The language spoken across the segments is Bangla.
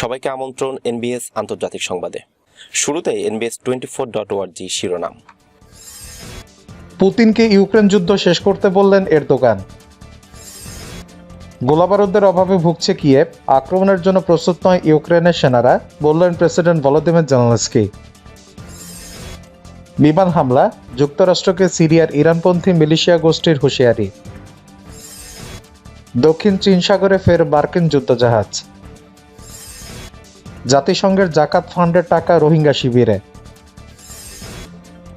সবাইকে আমন্ত্রণ এনবিএস আন্তর্জাতিক সংবাদে। শুরুতে এনবিএস টোয়েন্টি ফোর ডট ওয়ার্জি শিরোনাম। পুতিনকে ইউক্রেন যুদ্ধ শেষ করতে বললেন এরদোগান। গোলাবারুদের অভাবে ভুগছে কিয়েভ আক্রমণের জন্য প্রস্তুত নয় ইউক্রেনের সেনারা, বললেন প্রেসিডেন্ট ভলোদিমির জেলেনস্কি। বিমান হামলা, যুক্তরাষ্ট্রকে সিরিয়ার ইরানপন্থী মিলিশিয়া গোষ্ঠীর হুঁশিয়ারি। দক্ষিণ চীন সাগরে ফের মার্কিন যুদ্ধজাহাজ। জাতিসংঘের জাকাত ফান্ডের টাকা রোহিঙ্গা শিবিরে।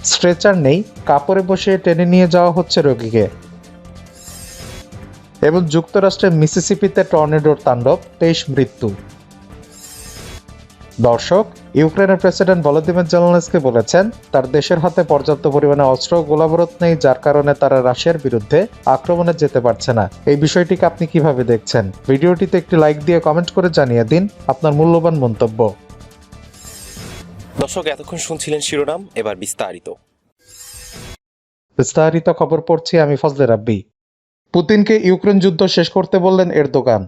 স্ট্রেচার নেই, কাপড়ে বসে টেনে নিয়ে যাওয়া হচ্ছে রোগীকে। এবং যুক্তরাষ্ট্রের মিসিসিপিতে টর্নেডোর তাণ্ডব, তেইশ মৃত্যু। দর্শক ইউক্রেনের প্রেসিডেন্ট ভলোদিমির জেলেনস্কি বলেছেন তার দেশের হাতে পর্যাপ্ত পরিমাণে অস্ত্র ও গোলাবারুদ নেই যার কারণে তারা রাশিয়ার বিরুদ্ধে আক্রমণে যেতে পারছে না। এই বিষয়টিকে আপনি কীভাবে দেখছেন? ভিডিওটিতে একটি লাইক দিয়ে কমেন্ট করে জানিয়ে দিন আপনার মূল্যবান মন্তব্য। দর্শক এতক্ষণ শুনছিলেন শিরোনাম এবার বিস্তারিত। বিস্তারিত খবর পড়ছি আমি ফজলে রাব্বি। পুতিনকে ইউক্রেন যুদ্ধ শেষ করতে বললেন এরদোগান।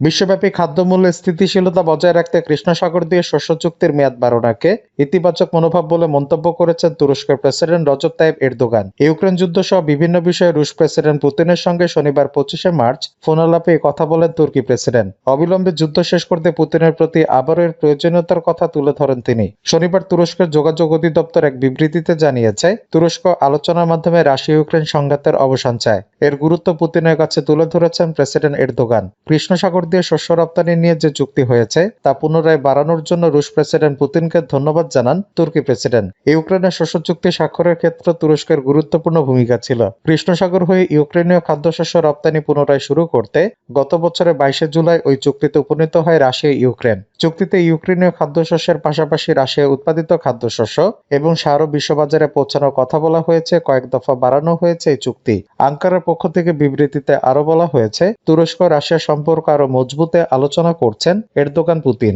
বিশ্বব্যাপী খাদ্যমূল্য স্থিতিশীলতা বজায় রাখতে কৃষ্ণসাগর দিয়ে শস্য চুক্তির মেয়াদ বাড়ানোকে ইতিবাচক মনোভাব বলে মন্তব্য করেছেন তুরস্কের president Recep Tayyip Erdogan. Ukraine যুদ্ধ সহ বিভিন্ন বিষয়ে রুশ প্রেসিডেন্ট পুতিনের সঙ্গে শনিবার পঁচিশে মার্চ ফোনালাপে কথা বলেন তুর্কি প্রেসিডেন্ট। অবিলম্বে যুদ্ধ শেষ করতে পুতিনের প্রতি আবারও এর প্রয়োজনীয়তার কথা তুলে ধরেন তিনি। শনিবার তুরস্কের যোগাযোগ অধিদপ্তর এক বিবৃতিতে জানিয়েছে, তুরস্ক আলোচনার মাধ্যমে রাশিয়া ইউক্রেন সংঘাতের অবসান চায়। এর গুরুত্ব পুতিনের কাছে তুলে ধরেছেন প্রেসিডেন্ট এরদোগান। কৃষ্ণসাগর দিয়ে শস্য রপ্তানি নিয়ে যে চুক্তি হয়েছে, তা পুনরায় বাড়ানোর জন্য রুশ প্রেসিডেন্ট পুতিনকে ধন্যবাদ জানান তুর্কি প্রেসিডেন্ট। ইউক্রেনের শস্য চুক্তি স্বাক্ষরের ক্ষেত্রে তুরস্কের গুরুত্বপূর্ণ ভূমিকা ছিল। কৃষ্ণসাগর হয়ে ইউক্রেনীয় খাদ্যশস্য রপ্তানি পুনরায় শুরু করতে গত বছরের বাইশে জুলাই ওই চুক্তিতে উপনীত হয় রাশিয়া, ইউক্রেন। চুক্তিতে ইউক্রেনীয় খাদ্যশস্যের পাশাপাশি রাশিয়া উৎপাদিত খাদ্যশস্য এবং সারও বিশ্ববাজারে পৌঁছানোর কথা বলা হয়েছে, কয়েক দফা বাড়ানো হয়েছে এই চুক্তি। আঙ্কারার পক্ষ থেকে বিবৃতিতে আরও বলা হয়েছে, তুরস্ক রাশিয়া সম্পর্ক আরও মজবুতে আলোচনা করছেন এরদোগান পুতিন।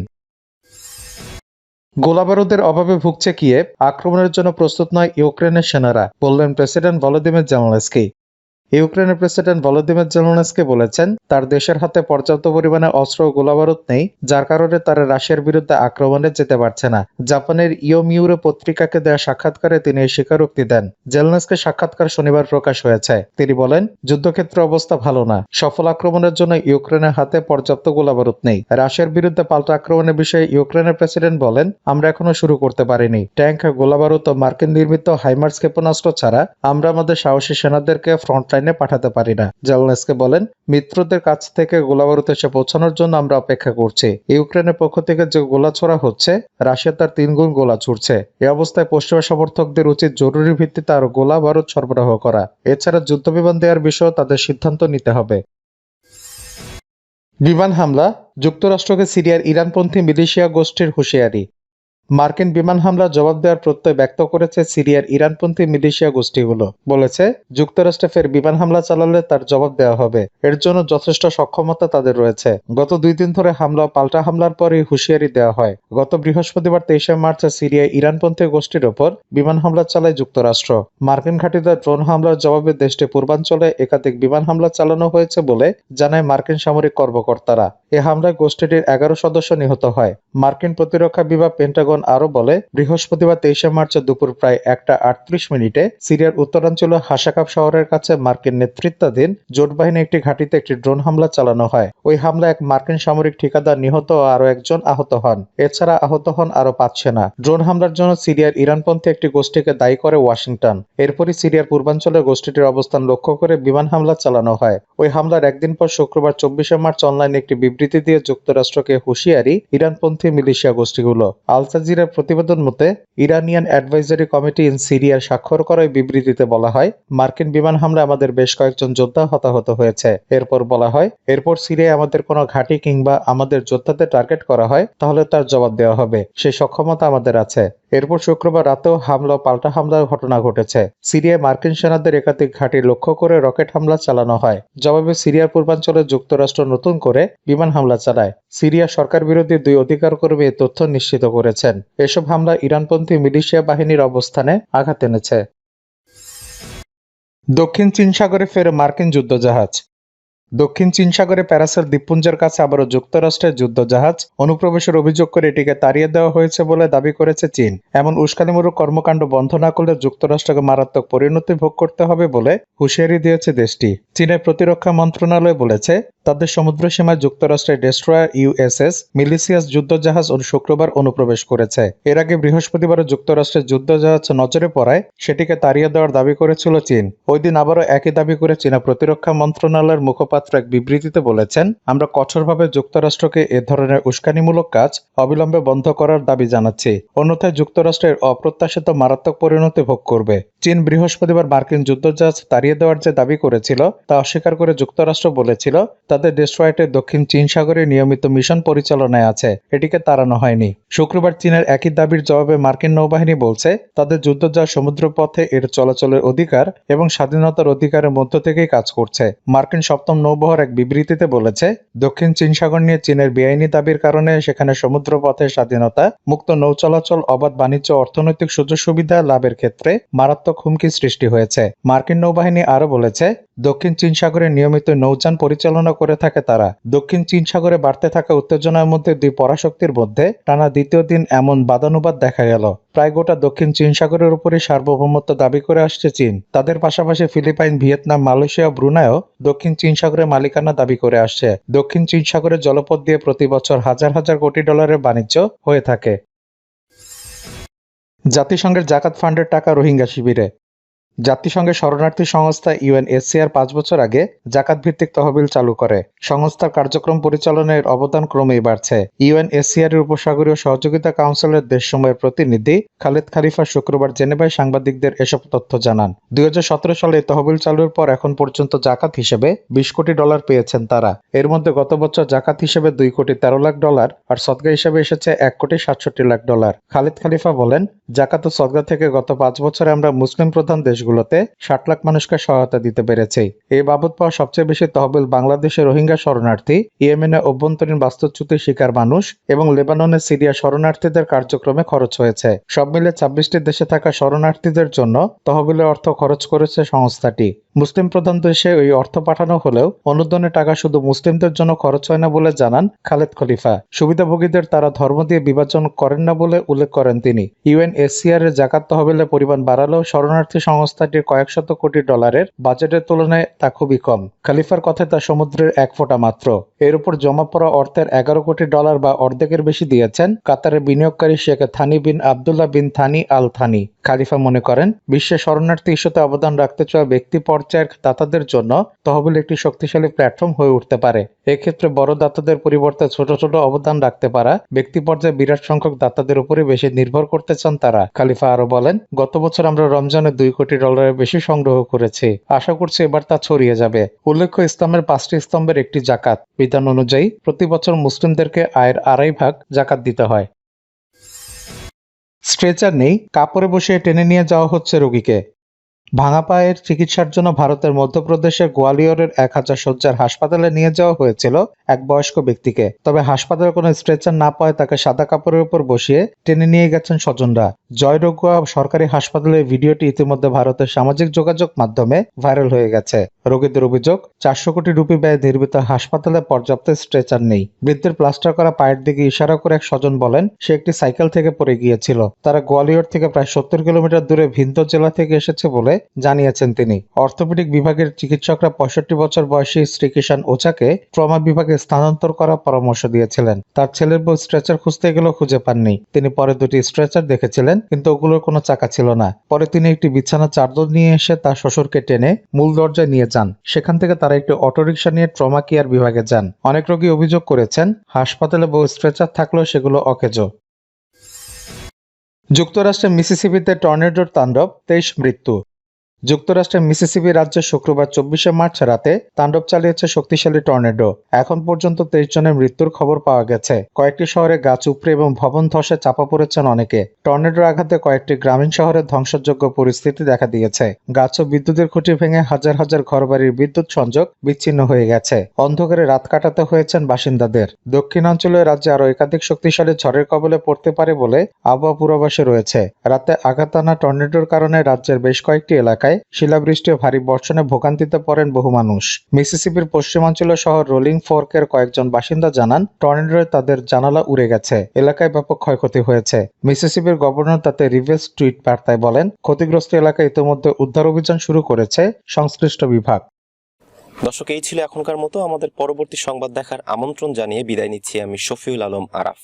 গোলাবারুদের অভাবে ভুগছে কিয়েভ আক্রমণের জন্য প্রস্তুত নয় ইউক্রেনের সেনারা বললেন প্রেসিডেন্ট ভলোদিমির জেলেনস্কি ইউক্রেনের প্রেসিডেন্ট ভলোদিমির জেলেনস্কি বলেছেন, তার দেশের হাতে পর্যাপ্ত পরিমাণে অস্ত্র ও গোলাবারুদ নেই, যার কারণে তারা রাশিয়ার বিরুদ্ধে আক্রমণে যেতে পারছে না। জাপানের ইয়োমিউরো পত্রিকাকে দেওয়া সাক্ষাৎকারে তিনি এই স্বীকারোক্তি দেন। জেলনেসকে সাক্ষাৎকার শনিবার প্রকাশ হয়েছে। তিনি বলেন যুদ্ধক্ষেত্র অবস্থা ভালো না। সফল আক্রমণের জন্য ইউক্রেনের হাতে পর্যাপ্ত গোলাবারুদ নেই। রাশিয়ার বিরুদ্ধে পাল্টা আক্রমণের বিষয়ে ইউক্রেনের প্রেসিডেন্ট বলেন, আমরা এখনও শুরু করতে পারিনি। ট্যাঙ্ক গোলাবারুদ ও মার্কিন নির্মিত হাইমার্স ক্ষেপণাস্ত্র ছাড়া আমরা আমাদের সাহসী সেনাদেরকে ফ্রন্টলাইনে পাঠাতে পারি না। জেলনেসকে বলেন, মিত্রদের কাছ থেকে গোলাবারুদ এসে পৌঁছানোর জন্য আমরা অপেক্ষা করছি। ইউক্রেনের পক্ষ থেকে যে গোলা ছোড়া হচ্ছে, রাশিয়া তার তিনগুণ গোলা ছুড়ছে। এ অবস্থায় পশ্চিমা সমর্থকদের উচিত জরুরি ভিত্তিতে আরও গোলা বারুদ সরবরাহ করা। এছাড়া যুদ্ধবিমান দেওয়ার বিষয়েও তাদের সিদ্ধান্ত নিতে হবে। বিমান হামলা, যুক্তরাষ্ট্রকে সিরিয়ার ইরানপন্থী মিলিশিয়া গোষ্ঠীর হুঁশিয়ারি। মার্কিন বিমান হামলার জবাব দেওয়ার প্রত্যয় ব্যক্ত করেছে সিরিয়ার ইরানপন্থী মিলিশিয়া গোষ্ঠীগুলো। বলেছে, যুক্তরাষ্ট্রে ফের বিমান হামলা চালালে তার জবাব দেওয়া হবে। এর জন্য যথেষ্ট সক্ষমতা তাদের রয়েছে। গত দুই দিন ধরে হামলা পাল্টা হামলার পরই হুঁশিয়ারি দেওয়া হয়। গত বৃহস্পতিবার তেইশে মার্চ সিরিয়ায় ইরানপন্থী গোষ্ঠীর ওপর বিমান হামলা চালায় যুক্তরাষ্ট্র। মার্কিন ঘাঁটিতে ড্রোন হামলার জবাবে দেশটি পূর্বাঞ্চলে একাধিক বিমান হামলা চালানো হয়েছে বলে জানায় মার্কিন সামরিক কর্মকর্তারা। এ হামলায় গোষ্ঠীটির এগারো সদস্য নিহত হয়। মার্কিন প্রতিরক্ষা বিভাগ পেন্টাগন আরও বলে, বৃহস্পতিবার তেইশে মার্চ দুপুর প্রায় একটা আটত্রিশ মিনিটে সিরিয়ার উত্তরাঞ্চল হাসাকাপ শহরের কাছে মার্কিন নেতৃত্বাধীন জোট বাহিনী একটি ঘাঁটিতে একটি ড্রোন হামলা চালানো হয়। ওই হামলায় এক মার্কিন সামরিক ঠিকাদার নিহত ও আরও একজন আহত হন। এছাড়া আহত হন আরও পাঁচ সেনা ড্রোন হামলার জন্য সিরিয়ার ইরানপন্থী একটি গোষ্ঠীকে দায়ী করে ওয়াশিংটন। এরপরই সিরিয়ার পূর্বাঞ্চলের গোষ্ঠীটির অবস্থান লক্ষ্য করে বিমান হামলা চালানো হয়। ওই হামলার একদিন পর শুক্রবার চব্বিশে মার্চ অনলাইনে একটি বিবৃতি দিয়ে যুক্তরাষ্ট্রকে হুঁশিয়ারি ইরানপন্থী মিলিশিয়া গোষ্ঠীগুলো। আল প্রতিবেদন মতে, ইরানিয়ান অ্যাডভাইজারি কমিটি ইন সিরিয়ার স্বাক্ষর করা বিবৃতিতে বলা হয়, মার্কিন বিমান হামলায় আমাদের বেশ কয়েকজন যোদ্ধা হতাহত হয়েছে। এরপর বলা হয়, এরপর সিরিয়ায় আমাদের কোনো ঘাঁটি কিংবা আমাদের যোদ্ধাদের টার্গেট করা হয়, তাহলে তার জবাব দেওয়া হবে। সেই সক্ষমতা আমাদের আছে। এরপর শুক্রবার রাতেও হামলা পাল্টা হামলার ঘটনা ঘটেছে। সিরিয়ায় মার্কিন সেনাদের একাধিক ঘাঁটি লক্ষ্য করে রকেট হামলা চালানো হয়। জবাবে সিরিয়ার পূর্বাঞ্চলে যুক্তরাষ্ট্র নতুন করে বিমান হামলা চালায়। সিরিয়া সরকার বিরোধী দুই অধিকার কর্মী তথ্য নিশ্চিত করেছেন। এসব হামলা ইরানপন্থী মিলিশিয়া বাহিনীর অবস্থানে আঘাত এনেছে। দক্ষিণ চীন সাগরে ফের মার্কিন যুদ্ধজাহাজ। দক্ষিণ চীন সাগরে প্যারাসেল দ্বীপপুঞ্জের কাছে আবারও যুক্তরাষ্ট্রের যুদ্ধজাহাজ অনুপ্রবেশের অভিযোগ করে এটিকে তাড়িয়ে দেওয়া হয়েছে বলে দাবি করেছে চীন। এমন উস্কানিমূলক কর্মকাণ্ড বন্ধ না করলে যুক্তরাষ্ট্রকে মারাত্মক পরিণতি ভোগ করতে হবে বলে হুঁশিয়ারি দিয়েছে দেশটি। চীনের প্রতিরক্ষা মন্ত্রণালয় বলেছে, তাদের সমুদ্র সীমায় যুক্তরাষ্ট্রের ডেস্ট্রয়ার ইউএসএস মিলিসিয়াস যুদ্ধজাহাজ শুক্রবার অনুপ্রবেশ করেছে। এর আগে বৃহস্পতিবার যুক্তরাষ্ট্রের যুদ্ধজাহাজ নজরে পড়ায় সেটিকে তাড়িয়ে দেওয়ার দাবি করেছিল চীন। ওই দিন আবারও একই দাবি করে চীনা প্রতিরক্ষা মন্ত্রণালয়ের মুখপাত্র এক বিবৃতিতে বলেছেন, আমরা কঠোরভাবে যুক্তরাষ্ট্রকে এ ধরনের উস্কানিমূলক কাজ অবিলম্বে বন্ধ করার দাবি জানাচ্ছি। অন্যথায় যুক্তরাষ্ট্রের অপ্রত্যাশিত মারাত্মক পরিণতি ভোগ করবে। চীন বৃহস্পতিবার মার্কিন যুদ্ধজাহাজ তাড়িয়ে দেওয়ার যে দাবি করেছিল, তা অস্বীকার করে যুক্তরাষ্ট্র বলেছিল তাদের ডেস্ট্রয়েটে দক্ষিণ চীন সাগরে নিয়মিত মিশন পরিচালনায় আছে। এটিকে তাড়ানো হয়নি। শুক্রবার চীনের একই দাবির জবাবে মার্কিন নৌবাহিনী বলছে, তাদের যুদ্ধজাহাজ সমুদ্রপথে এর চলাচলের অধিকার এবং স্বাধীনতার অধিকারের মধ্য থেকেই কাজ করছে। মার্কিন সপ্তম নৌবহর এক বিবৃতিতে বলেছে, দক্ষিণ চীন সাগর নিয়ে চীনের বেআইনি দাবির কারণে সেখানে সমুদ্রপথের স্বাধীনতা, মুক্ত নৌ চলাচল, অবাধ বাণিজ্য, অর্থনৈতিক সুযোগ সুবিধা লাভের ক্ষেত্রে মারাত্মক হুমকি সৃষ্টি হয়েছে। মার্কিন নৌবাহিনী আরও বলেছে, দক্ষিণ চীন সাগরে নিয়মিত নৌযান পরিচালনা করে থাকে তারা। দক্ষিণ চীন সাগরে বাড়তে থাকা উত্তেজনার মধ্যে দুই পরাশক্তির মধ্যে টানা দ্বিতীয় দিন এমন বাদানুবাদ দেখা গেল। প্রায় গোটা দক্ষিণ চীন সাগরের উপরই সার্বভৌমত্ব দাবি করে আসছে চীন। তাদের পাশাপাশি ফিলিপাইন, ভিয়েতনাম, মালয়েশিয়া ও ব্রুনাইও দক্ষিণ চীন সাগরে মালিকানা দাবি করে আসছে। দক্ষিণ চীন সাগরের জলপথ দিয়ে প্রতি বছর হাজার হাজার কোটি ডলারের বাণিজ্য হয়ে থাকে। জাতিসংঘের জাকাত ফান্ডের টাকা রোহিঙ্গা শিবিরে। জাতিসংঘের শরণার্থী সংস্থা ইউএনএসসিআর পাঁচ বছর আগে জাকাত ভিত্তিক তহবিল চালু করে। সংস্থার কার্যক্রম পরিচালনার অবদান ক্রমেই বাড়ছে। ইউএনএসসিআর এর উপসাগরীয় সহযোগিতা কাউন্সিলের দেশসমূহের প্রতিনিধি খালেদ খালিফা শুক্রবার জেনেভায় সাংবাদিকদের এসব তথ্য জানান। দুই হাজার সতেরো সালে তহবিল চালুর পর এখন পর্যন্ত জাকাত হিসেবে বিশ কোটি ডলার পেয়েছেন তারা। এর মধ্যে গত বছর জাকাত হিসেবে দুই কোটি তেরো লাখ ডলার আর সদগা হিসেবে এসেছে এক কোটি সাতষট্টি লাখ ডলার। খালেদ খালিফা বলেন, জাকাত ও সদগা থেকে গত পাঁচ বছরে আমরা মুসলিম প্রধান দেশগুলোতে ষাট লাখ মানুষকে সহায়তা দিতে পেরেছে। এই বাবদ পাওয়া সবচেয়ে বেশি তহবিল বাংলাদেশের রোহিঙ্গা শরণার্থী ইয়েমেনে অভ্যন্তরীণ বাস্তুচ্যুতির শিকার মানুষ এবং লেবাননের সিরিয়া শরণার্থীদের কার্যক্রমে খরচ হয়েছে। সব মিলে ছাব্বিশটি দেশে থাকা শরণার্থীদের জন্য তহবিলের অর্থ খরচ করেছে সংস্থাটি। মুসলিম প্রধান দেশে ওই অর্থ পাঠানো হলেও অনুদানের টাকা শুধু মুসলিমদের জন্য খরচ হয় না বলে জানান খালেদ খলিফা। সুবিধাভোগীদের তারা ধর্ম দিয়ে বিভাজন করেন না বলে উল্লেখ করেন তিনি। ইউএনএসসিআর এর জাকাত তহবিলের পরিমাণ বাড়ালেও শরণার্থী সংস্থাটির কয়েক শত কোটি ডলারের বাজেটের তুলনায় তা খুবই কম। খালিফার কথায় তা সমুদ্রের এক ফোঁটা মাত্র। এর উপর জমা পড়া অর্থের এগারো কোটি ডলার বা অর্ধেকের বেশি দিয়েছেন কাতারের বিনিয়োগকারী Sheikh Thani bin Abdullah bin Thani Al Thani Khalifa মনে করেন, বিশ্বে শরণার্থী ইস্যুতে অবদান রাখতে চাওয়া ব্যক্তি পর্যায়ের দাতাদের জন্য তহবিল একটি শক্তিশালী প্ল্যাটফর্ম হয়ে উঠতে পারে। এক্ষেত্রে বড় দাতাদের পরিবর্তে ছোট ছোট অবদান রাখতে পারা, ব্যক্তি পর্যায়ে বিরাট সংখ্যক দাতাদের উপরে বেশি নির্ভর করতে চান তারা। খালিফা আরও বলেন, গত বছর আমরা রমজানে দুই কোটি ডলারের বেশি সংগ্রহ করেছি। আশা করছি এবার তা ছড়িয়ে যাবে। উল্লেখ্য, ইসলামের পাঁচটি স্তম্ভের একটি জাকাত। বিধান অনুযায়ী, প্রতি বছর মুসলিমদেরকে আয়ের আড়াই ভাগ জাকাত দিতে হয়। স্ট্রেচার নেই, কাপড়ে বসে টেনে নিয়ে যাওয়া হচ্ছে রোগীকে। ভাঙা পায়ের চিকিৎসার জন্য ভারতের মধ্যপ্রদেশের গোয়ালিয়রের এক হাজার শয্যার হাসপাতালে নিয়ে যাওয়া হয়েছিল এক বয়স্ক ব্যক্তিকে। তবে হাসপাতালে কোনো স্ট্রেচার না পায় তাকে সাদা কাপড়ের উপর বসিয়ে টেনে নিয়ে গেছেন স্বজনরা। জয়রগুয়া সরকারি হাসপাতালের ভিডিওটি ইতিমধ্যে ভারতের সামাজিক যোগাযোগ মাধ্যমে ভাইরাল হয়ে গেছে। রোগীদের অভিযোগ, চারশো কোটি রুপি ব্যয়ে নির্মিত হাসপাতালে পর্যাপ্ত স্ট্রেচার নেই। বৃদ্ধের প্লাস্টার করা পায়ের দিকে ইশারা করে এক স্বজন বলেন, সে একটি সাইকেল থেকে পড়ে গিয়েছিল। তারা গোয়ালিয়র থেকে প্রায় সত্তর কিলোমিটার দূরে ভিন্দ জেলা থেকে এসেছে বলে জানিয়েছেন তিনি। অর্থোপেডিক বিভাগের চিকিৎসকরা পঁয়ষট্টি বছর বয়সী শ্রীকিষান ওচাকে ট্রমা বিভাগে স্থানান্তর করার পরামর্শ দিয়েছিলেন। তার ছেলের বউ স্ট্রেচার খুঁজতে গেলেও খুঁজে পাননি। তিনি পরে দুটি স্ট্রেচার দেখেছিলেন, কিন্তু ওগুলোর কোনো চাকা ছিল না। পরে তিনি একটি বিছানা চাদর নিয়ে এসে তার শ্বশুরকে টেনে মূল দরজায় নিয়ে যান। সেখান থেকে তারা একটি অটোরিকশা নিয়ে ট্রমা কেয়ার বিভাগে যান। অনেক রোগী অভিযোগ করেছেন, হাসপাতালে বহু স্ট্রেচার থাকলেও সেগুলো অকেজো। যুক্তরাষ্ট্রের মিসিসিপিতে টর্নেডোর তাণ্ডব, তেইশ মৃত্যু। যুক্তরাষ্ট্রের মিসিসিপি রাজ্যে শুক্রবার চব্বিশে মার্চ রাতে তাণ্ডব চালিয়েছে শক্তিশালী টর্নেডো। এখন পর্যন্ত তেইশ জনের মৃত্যুর খবর পাওয়া গেছে। কয়েকটি শহরে গাছ উপড়ে এবং ভবন ধসে চাপা পড়েছেন অনেকে। টর্নেডোর আঘাতে কয়েকটি গ্রামীণ শহরে ধ্বংসযোগ্য পরিস্থিতি দেখা দিয়েছে। গাছ ও বিদ্যুতের খুঁটি ভেঙে হাজার হাজার ঘরবাড়ির বিদ্যুৎ সংযোগ বিচ্ছিন্ন হয়ে গেছে। অন্ধকারে রাত কাটাতে হয়েছেন বাসিন্দাদের। দক্ষিণাঞ্চলীয় রাজ্যে আরও একাধিক শক্তিশালী ঝড়ের কবলে পড়তে পারে বলে আবহাওয়া পূর্বাভাসে রয়েছে। রাতে আঘাত আনা টর্নেডোর কারণে রাজ্যের বেশ কয়েকটি এলাকায় এলাকায় শিলাবৃষ্টি ও ভারী বর্ষণে ভোগান্তিতে পড়েন বহু মানুষ। মিসিসিপির পশ্চিমাঞ্চলীয় শহর রোলিং ফোর্কের কয়েকজন বাসিন্দা জানান, টর্নেডোয় তাদের জানালা উড়ে গেছে। এলাকায় ব্যাপক ক্ষয়ক্ষতি হয়েছে। মিসিসিপির গভর্নর তাতে রিভেস টুইট বার্তায় বলেন, ক্ষতিগ্রস্ত এলাকায় ইতিমধ্যে উদ্ধার অভিযান শুরু করেছে সংশ্লিষ্ট বিভাগ। দর্শক, এই ছিল এখনকার মতো। আমাদের পরবর্তী সংবাদ দেখার আমন্ত্রণ জানিয়ে বিদায় নিচ্ছি আমি শফিউল আলম আরাফ।